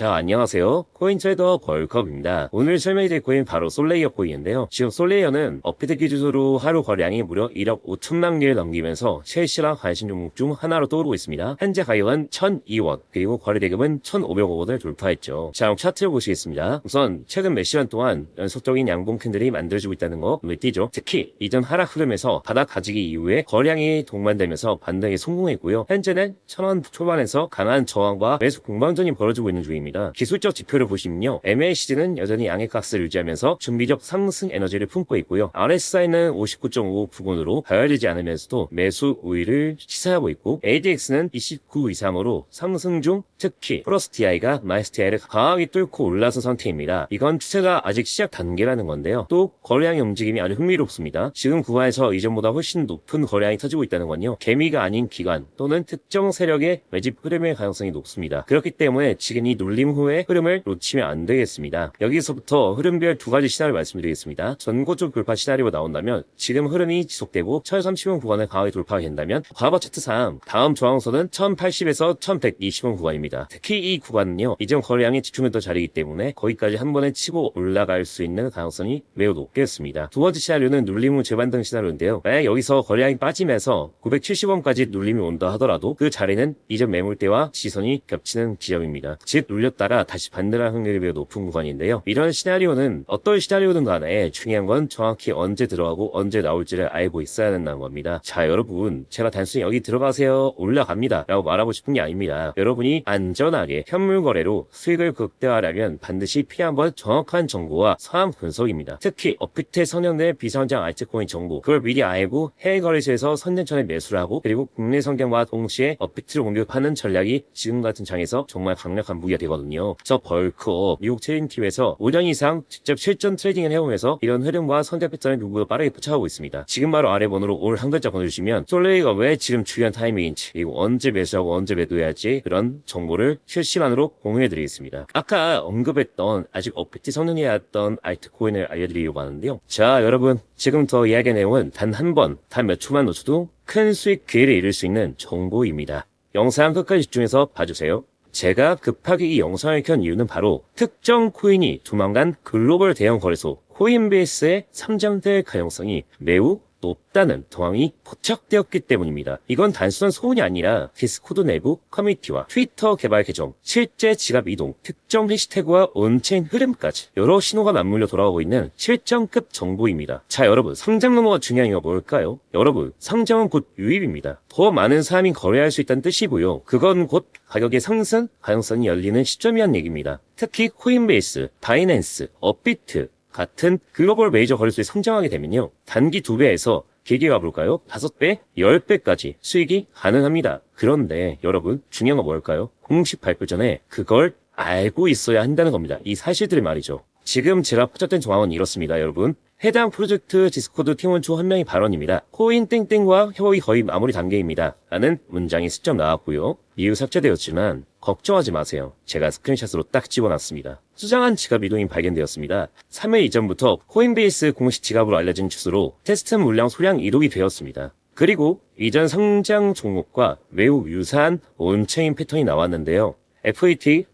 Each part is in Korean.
자, 안녕하세요. 코인 트레이더 벌컵입니다. 오늘 설명해드릴 코인 바로 솔레이어 코인인데요. 지금 솔레이어는 업비트 기준으로 하루 거래량이 무려 1억 5천만 개를 넘기면서 실시랑 관심 종목 중 하나로 떠오르고 있습니다. 현재 가격은 1,002원, 그리고 거래 대금은 1,500억 원을 돌파했죠. 자, 그럼 차트를 보시겠습니다. 우선 최근 몇 시간 동안 연속적인 양봉 캔들이 만들어지고 있다는 거 눈에 띄죠. 특히 이전 하락 흐름에서 바닥 가지기 이후에 거량이 동반되면서 반등에 성공했고요. 현재는 1,000원 초반에서 강한 저항과 매수 공방전이 벌어지고 있는 중입니다. 기술적 지표를 보시면요. MACD는 여전히 양의 값을 유지하면서 준비적 상승 에너지를 품고 있고요. RSI는 59.5 부근으로 가열되지 않으면서도 매수 우위를 시사하고 있고 ADX는 29 이상으로 상승 중 특히 플러스 TI가 마이너스 TI를 강하게 뚫고 올라선 상태입니다. 이건 추세가 아직 시작 단계라는 건데요. 또 거래량의 움직임이 아주 흥미롭습니다. 지금 구간에서 이전보다 훨씬 높은 거래량이 터지고 있다는 건요. 개미가 아닌 기관 또는 특정 세력의 매집 흐름의 가능성이 높습니다. 그렇기 때문에 지금 이 눌림 후의 흐름을 놓치면 안 되겠습니다. 여기서부터 흐름별 두 가지 시나리오 말씀드리겠습니다. 전고점 돌파 시나리오가 나온다면 지금 흐름이 지속되고 1030원 구간을 강하게 돌파가 된다면 과거 차트상 다음 저항선은 1080에서 1120원 구간입니다. 특히 이 구간은요. 이전 거래량이 집중했던 자리이기 때문에 거기까지 한 번에 치고 올라갈 수 있는 가능성이 매우 높겠습니다. 두 번째 시나리오는 눌림 후 재반등 시나리오인데요. 만약 여기서 거래량이 빠지면서 970원까지 눌림이 온다 하더라도 그 자리는 이전 매물대와 지선이 겹치는 지점입니다. 즉 눌렸다가 다시 반등할 확률이 매우 높은 구간인데요. 이런 시나리오는 어떤 시나리오든 간에 중요한 건 정확히 언제 들어가고 언제 나올지를 알고 있어야 된다는 겁니다. 자 여러분 제가 단순히 여기 들어가세요 올라갑니다 라고 말하고 싶은 게 아닙니다. 여러분이 안전하게 현물 거래로 수익을 극대화하려면 반드시 필요한 건 정확한 정보와 상황 분석입니다. 특히 업비트에 선정된 비선장 알트코인 정보 그걸 미리 알고 해외 거래소에서 선전 전에 매수를 하고 그리고 국내 성장과 동시에 업비트를 공격하는 전략이 지금 같은 장에서 정말 강력한 무기가 되 거든요. 저 벌크업 미국 트레이딩팀에서 5년 이상 직접 실전 트레이딩을 해오면서 이런 흐름과 선택 패턴을 누구보다 빠르게 포착하고 있습니다. 지금 바로 아래 번호로 올 한 글자 보내주시면 솔레이가 왜 지금 중요한 타이밍인지 그리고 언제 매수하고 언제 매도해야 할지 그런 정보를 실시간으로 공유해드리겠습니다. 아까 언급했던 아직 업비트 성능이 었던 알트코인을 알려드리려고 하는데요. 자 여러분 지금부터 이야기 내용은 단 한 번, 단 몇 초만 놓쳐도 큰 수익 기회를 잃을 수 있는 정보입니다. 영상 끝까지 집중해서 봐주세요. 제가 급하게 이 영상을 켠 이유는 바로 특정 코인이 조만간 글로벌 대형 거래소 코인베이스에 상장될 가능성이 매우 높다는 정황이 포착되었기 때문입니다. 이건 단순한 소문이 아니라 디스코드 내부 커뮤니티와 트위터 개발 계정, 실제 지갑 이동, 특정 해시태그와 온체인 흐름까지 여러 신호가 맞물려 돌아오고 있는 실정급 정보입니다. 자 여러분 상장 넘어가 중요한 이유가 뭘까요? 여러분 상장은 곧 유입입니다. 더 많은 사람이 거래할 수 있다는 뜻이고요. 그건 곧 가격의 상승 가능성이 열리는 시점이란 얘기입니다. 특히 코인베이스, 바이낸스, 업비트 같은 글로벌 메이저 거래소에 성장하게 되면요. 단기 2배에서 길게 가볼까요? 5배, 10배까지 수익이 가능합니다. 그런데 여러분 중요한 건 뭘까요? 공식 발표 전에 그걸 알고 있어야 한다는 겁니다. 이 사실들을 말이죠. 지금 제가 포착된 정황은 이렇습니다, 여러분. 해당 프로젝트 디스코드 팀원 중 한 명의 발언입니다. 코인 땡땡과 협업이 거의 마무리 단계입니다. 라는 문장이 슬쩍 나왔고요. 이후 삭제되었지만 걱정하지 마세요. 제가 스크린샷으로 딱 집어놨습니다. 수장한 지갑 이동이 발견되었습니다. 3일 이전부터 코인베이스 공식 지갑으로 알려진 주소로 테스트 물량 소량 이동이 되었습니다. 그리고 이전 상장 종목과 매우 유사한 온체인 패턴이 나왔는데요.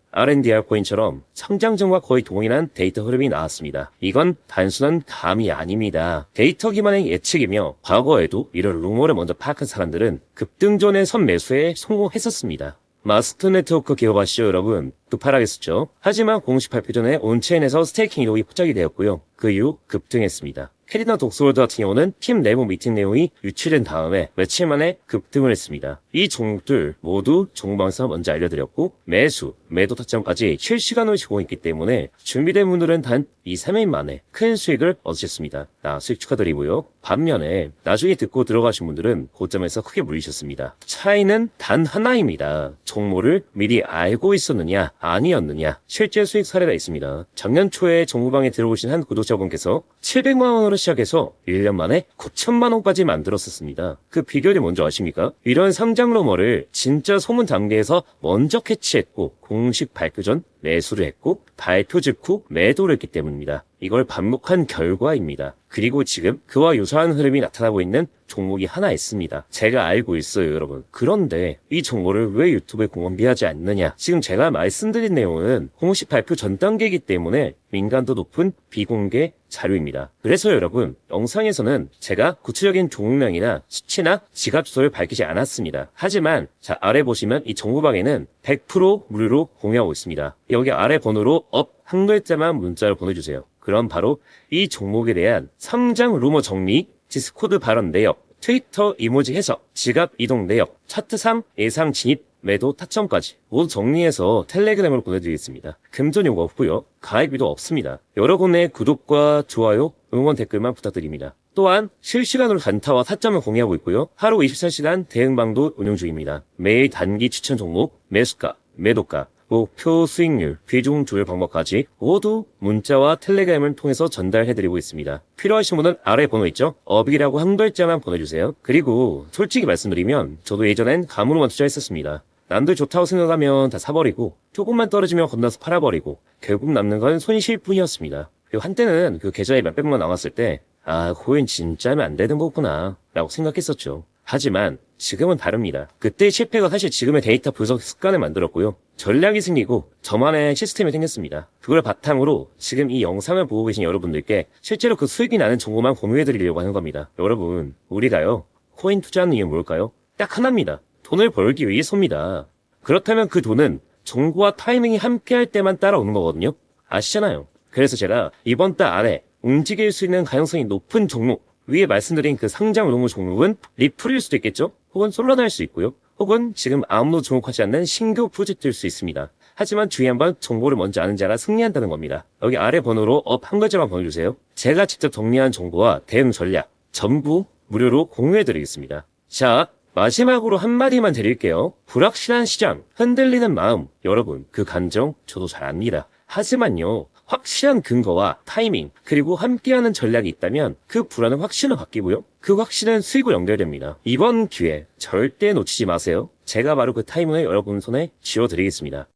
FET, R&DR 코인처럼 성장점과 거의 동일한 데이터 흐름이 나왔습니다. 이건 단순한 감이 아닙니다. 데이터 기반의 예측이며 과거에도 이런 루머를 먼저 파악한 사람들은 급등전의 선매수에 성공했었습니다. 마스터 네트워크 기억하시죠 여러분? 급하락했었죠. 하지만 공식 발표 전에 온체인에서 스테이킹 이동이 포착이 되었고요. 그 이후 급등했습니다. 캐리나 독스월드 같은 경우는 팀 내부 미팅 내용이 유출된 다음에 며칠 만에 급등을 했습니다. 이 종목들 모두 종방에서 먼저 알려드렸고 매수, 매도 타점까지 실시간으로 제공했기 때문에 준비된 분들은 단 2, 3일 만에 큰 수익을 얻으셨습니다. 나 수익 축하드리고요. 반면에 나중에 듣고 들어가신 분들은 고점에서 크게 물리셨습니다. 차이는 단 하나입니다. 정보를 미리 알고 있었느냐 아니었느냐 실제 수익 사례가 있습니다. 작년 초에 정부방에 들어오신 한 구독자분께서 700만 원으로 시작해서 1년 만에 9천만 원까지 만들었었습니다. 그 비결이 뭔지 아십니까? 이런 상장 루머를 진짜 소문 단계에서 먼저 캐치했고 공식 발표 전 매수를 했고 발표 직후 매도를 했기 때문입니다. 이걸 반복한 결과입니다. 그리고 지금 그와 유사한 흐름이 나타나고 있는 종목이 하나 있습니다. 제가 알고 있어요, 여러분. 그런데 이 정보를 왜 유튜브에 공개하지 않느냐? 지금 제가 말씀드린 내용은 공식 발표 전 단계이기 때문에 민감도 높은 비공개 자료입니다. 그래서 여러분, 영상에서는 제가 구체적인 종목명이나 수치나 지갑 주소를 밝히지 않았습니다. 하지만 자 아래 보시면 이 정보방에는 100% 무료로 공유하고 있습니다. 여기 아래 번호로 업 한 글자만 문자로 보내주세요. 그럼 바로 이 종목에 대한 성장 루머 정리, 디스코드 발언 내역, 트위터 이모지 해석, 지갑 이동 내역, 차트상 예상 진입, 매도 타점까지 모두 정리해서 텔레그램으로 보내드리겠습니다. 금전 요구 없고요. 가입비도 없습니다. 여러분의 구독과 좋아요, 응원 댓글만 부탁드립니다. 또한 실시간으로 단타와 타점을 공유하고 있고요. 하루 24시간 대응방도 운영 중입니다. 매일 단기 추천 종목, 매수가, 매도가, 목표 수익률, 비중 조율 방법까지 모두 문자와 텔레그램을 통해서 전달해드리고 있습니다. 필요하신 분은 아래 번호 있죠? 업이라고 한 글자만 보내주세요. 그리고 솔직히 말씀드리면 저도 예전엔 감으로만 투자했었습니다. 남들 좋다고 생각하면 다 사버리고 조금만 떨어지면 건너서 팔아버리고 결국 남는 건 손실 뿐이었습니다. 그리고 한때는 그 계좌에 몇백만 나왔을 때 아, 코인 진짜 하면 안 되는 거구나 라고 생각했었죠. 하지만 지금은 다릅니다. 그때의 실패가 사실 지금의 데이터 분석 습관을 만들었고요. 전략이 생기고 저만의 시스템이 생겼습니다. 그걸 바탕으로 지금 이 영상을 보고 계신 여러분들께 실제로 그 수익이 나는 정보만 공유해드리려고 하는 겁니다. 여러분, 우리가요, 코인 투자하는 이유 뭘까요? 딱 하나입니다. 돈을 벌기 위해서입니다. 그렇다면 그 돈은 정보와 타이밍이 함께할 때만 따라오는 거거든요. 아시잖아요. 그래서 제가 이번 달 안에 움직일 수 있는 가능성이 높은 종목, 위에 말씀드린 그 상장 우동무 종목은 리플일 수도 있겠죠? 혹은 솔라나일 수 있고요. 혹은 지금 아무도 주목하지 않는 신규 프로젝트일 수 있습니다. 하지만 주의 한 번 정보를 먼저 아는 자가 승리한다는 겁니다. 여기 아래 번호로 업 한 글자만 보내주세요. 제가 직접 정리한 정보와 대응 전략 전부 무료로 공유해드리겠습니다. 자, 마지막으로 한마디만 드릴게요. 불확실한 시장, 흔들리는 마음. 여러분, 그 감정 저도 잘 압니다. 하지만요, 확실한 근거와 타이밍, 그리고 함께하는 전략이 있다면 그 불안은 확신으로 바뀌고요. 그 확신은 수익으로 연결됩니다. 이번 기회 절대 놓치지 마세요. 제가 바로 그 타이밍을 여러분 손에 쥐어드리겠습니다.